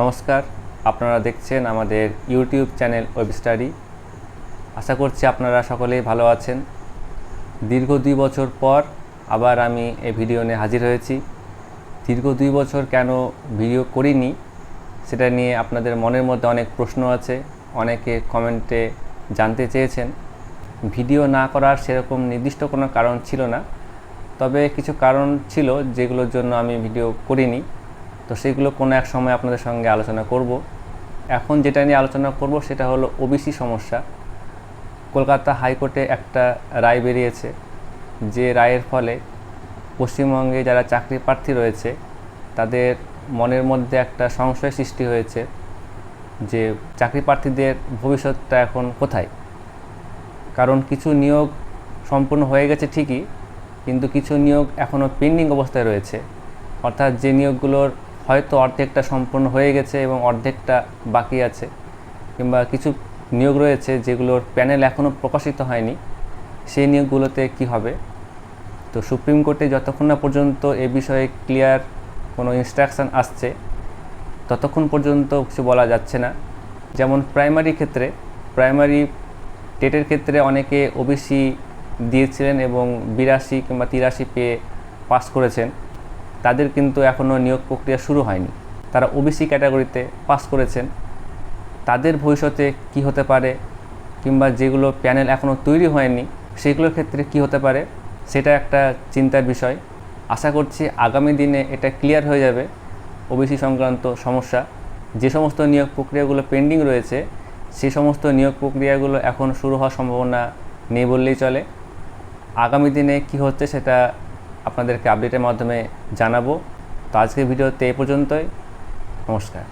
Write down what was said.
নমস্কার, আপনারা দেখছেন আমাদের ইউটিউব চ্যানেল ওয়েব স্টাডি। আশা করছি আপনারা সকলেই ভালো আছেন। দীর্ঘ দুই বছর পর আবার আমি এই ভিডিও নিয়ে হাজির হয়েছি। দীর্ঘ দুই বছর কেন ভিডিও করিনি, সেটা নিয়ে আপনাদের মনের মধ্যে অনেক প্রশ্ন আছে, অনেকে কমেন্টে জানতে চেয়েছেন। ভিডিও না করার সেরকম নির্দিষ্ট কোনো কারণ ছিল না, তবে কিছু কারণ ছিল যেগুলোর জন্য আমি ভিডিও করিনি। তো সেগুলো কোনো এক সময় আপনাদের সঙ্গে আলোচনা করব। এখন যেটা নিয়ে আলোচনা করব সেটা হলো ওবিসি সমস্যা। কলকাতা হাইকোর্টে একটা রায় বেরিয়েছে যে রায়ের ফলে পশ্চিমবঙ্গে যারা চাকরি প্রার্থী রয়েছে, তাদের মনের মধ্যে একটা সংশয় সৃষ্টি হয়েছে যে চাকরি প্রার্থীদের ভবিষ্যৎটা এখন কোথায়? কারণ কিছু নিয়োগ সম্পূর্ণ হয়ে গেছে ঠিকই, কিন্তু কিছু নিয়োগ এখনও পেন্ডিং অবস্থায় রয়েছে। অর্থাৎ যে নিয়োগগুলোর হয়তো অর্ধেকটা সম্পূর্ণ হয়ে গেছে এবং অর্ধেকটা বাকি আছে, কিংবা কিছু নিয়োগ রয়েছে যেগুলোর প্যানেল এখনও প্রকাশিত হয়নি, সেই নিয়োগগুলোতে কি হবে? তো সুপ্রিম কোর্টে যতক্ষণ না পর্যন্ত এ বিষয়ে ক্লিয়ার কোনো ইনস্ট্রাকশান আসছে, ততক্ষণ পর্যন্ত কিছু বলা যাচ্ছে না। যেমন প্রাইমারি ক্ষেত্রে, প্রাইমারি টেটের ক্ষেত্রে অনেকে ওবিসি দিয়েছিলেন এবং বিরাশি কিংবা তিরাশি পেয়ে পাস করেছেন। তাদের কিন্তু এখনও নিয়োগ প্রক্রিয়া শুরু হয়নি। তারা ওবিসি ক্যাটাগরিতে পাস করেছেন। তাদের ভবিষ্যতে কি হতে পারে কিংবা যেগুলো প্যানেল এখনও তৈরি হয়নি, সেগুলোর ক্ষেত্রে কি হতে পারে, সেটা একটা চিন্তার বিষয়। আশা করছি আগামী দিনে এটা ক্লিয়ার হয়ে যাবে ওবিসি সংক্রান্ত সমস্যা। যে সমস্ত নিয়োগ প্রক্রিয়াগুলো পেন্ডিং রয়েছে, সে সমস্ত নিয়োগ প্রক্রিয়াগুলো এখন শুরু হওয়ার সম্ভাবনা নেই বললেই চলে। আগামী দিনে কি হচ্ছে সেটা আপনাদেরকে আপডেটের মাধ্যমে জানাব। তো আজকের ভিডিওতে এ পর্যন্তই। নমস্কার।